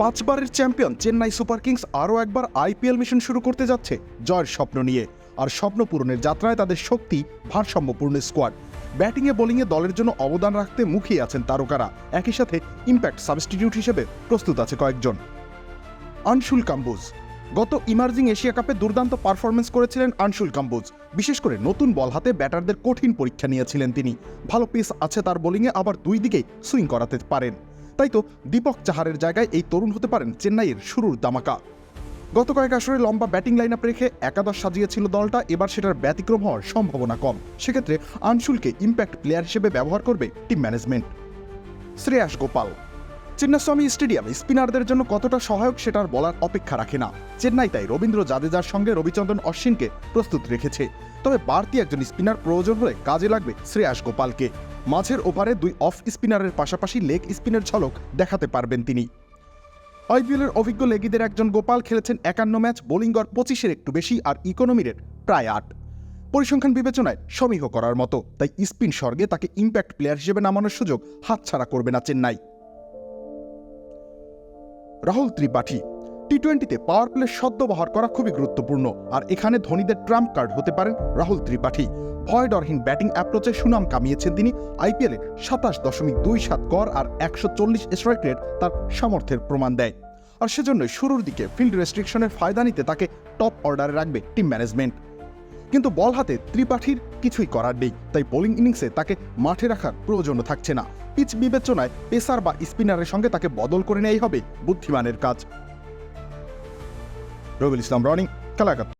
পাঁচবারের champion Chennai super Kings আরও একবার IPL mission শুরু করতে যাচ্ছে জয়ের স্বপ্ন নিয়ে। আর স্বপ্ন পূরণের যাত্রায় তাদের শক্তি ভারসাম্যপূর্ণ স্কোয়াড। ব্যাটিংয়ে, বোলিংয়ে দলের জন্য অবদান রাখতে মুখিয়ে আছেন তারকারা। একই সাথে ইম্প্যাক্ট সাবস্টিটিউট হিসেবে প্রস্তুত আছে কয়েকজন। আনশুল কাম্বুজ। গত ইমার্জিং এশিয়া কাপে দুর্দান্ত পারফরমেন্স করেছিলেন আনশুল কাম্বুজ। বিশেষ করে নতুন বল হাতে ব্যাটারদের কঠিন পরীক্ষা নিয়েছিলেন তিনি। ভালো পেস আছে তার বোলিংয়ে, আবার দুই দিকেই সুইং করাতে পারেন। তাই তো দীপক চাহারের জায়গায় এই তরুণ হতে পারেন চেন্নাইয়ের শুরুর দামাকা গত কয়েক আসরে লম্বা ব্যাটিং লাইন আপ রেখে একাদশ সাজিয়েছিল দলটা, এবার সেটার ব্যতিক্রম হওয়ার সম্ভাবনা কম। সেক্ষেত্রে আনশুলকে ইম্প্যাক্ট প্লেয়ার হিসেবে ব্যবহার করবে টিম ম্যানেজমেন্ট শ্রেয়াস গোপাল, চিন্নাস্বামী স্টেডিয়ামে স্পিনারদের জন্য কতটা সহায়ক সেটার বলার অপেক্ষা রাখে না। চেন্নাই তাই রবীন্দ্র জাদেজার সঙ্গে রবিচন্দ্রন অশ্বিনকে প্রস্তুত রেখেছে। তবে বাড়তি একজন স্পিনার প্রয়োজন হলে কাজে লাগবে শ্রেয়াস গোপালকে। মাঝের ওভারে দুই অফ স্পিনারের পাশাপাশি লেগ স্পিনের ঝলক দেখাতে পারবেন তিনি। আইপিএলের অভিজ্ঞ লেগিদের একজন গোপাল খেলেছেন একান্ন ম্যাচ বোলিং গড় পঁচিশের একটু বেশি আর ইকোনমি রেট প্রায় আট। পরিসংখ্যান বিবেচনায় সমীহ করার মতো, তাই স্পিন স্বর্গে তাকে ইম্প্যাক্ট প্লেয়ার হিসেবে নামানোর সুযোগ হাতছাড়া করবে না চেন্নাই। রাহুল ত্রিপাঠী টি টোয়েন্টিতে পাওয়ার প্লে সদ্ব্যবহার করা খুবই গুরুত্বপূর্ণ। আর এখানে ধোনিদের ট্রাম্প কার্ড হতে পারেন রাহুল ত্রিপাঠী। ভয় ডরহীন ব্যাটিং অ্যাপ্রোচে সুনাম কামিয়েছেন তিনি আইপিএলে সাতাশ দশমিক দুই সাত গড় আর একশো চল্লিশ স্ট্রাইক রেট তার সামর্থ্যের প্রমাণ দেয়। আর সেজন্য শুরুর দিকে ফিল্ড রেস্ট্রিকশনের ফায়দা নিতে তাকে টপ অর্ডারে রাখবে টিম ম্যানেজমেন্ট কিন্তু বল হাতে ত্রিপাঠীর কিছুই করার নেই, তাই বোলিং ইনিংসে তাকে মাঠে রাখার প্রয়োজনও থাকছে না। পিচ বিবেচনায় পেসার বা স্পিনারের সঙ্গে তাকে বদল করে নেওয়াই হবে বুদ্ধিমানের কাজ। রবিল ইসলাম রনি খেলা।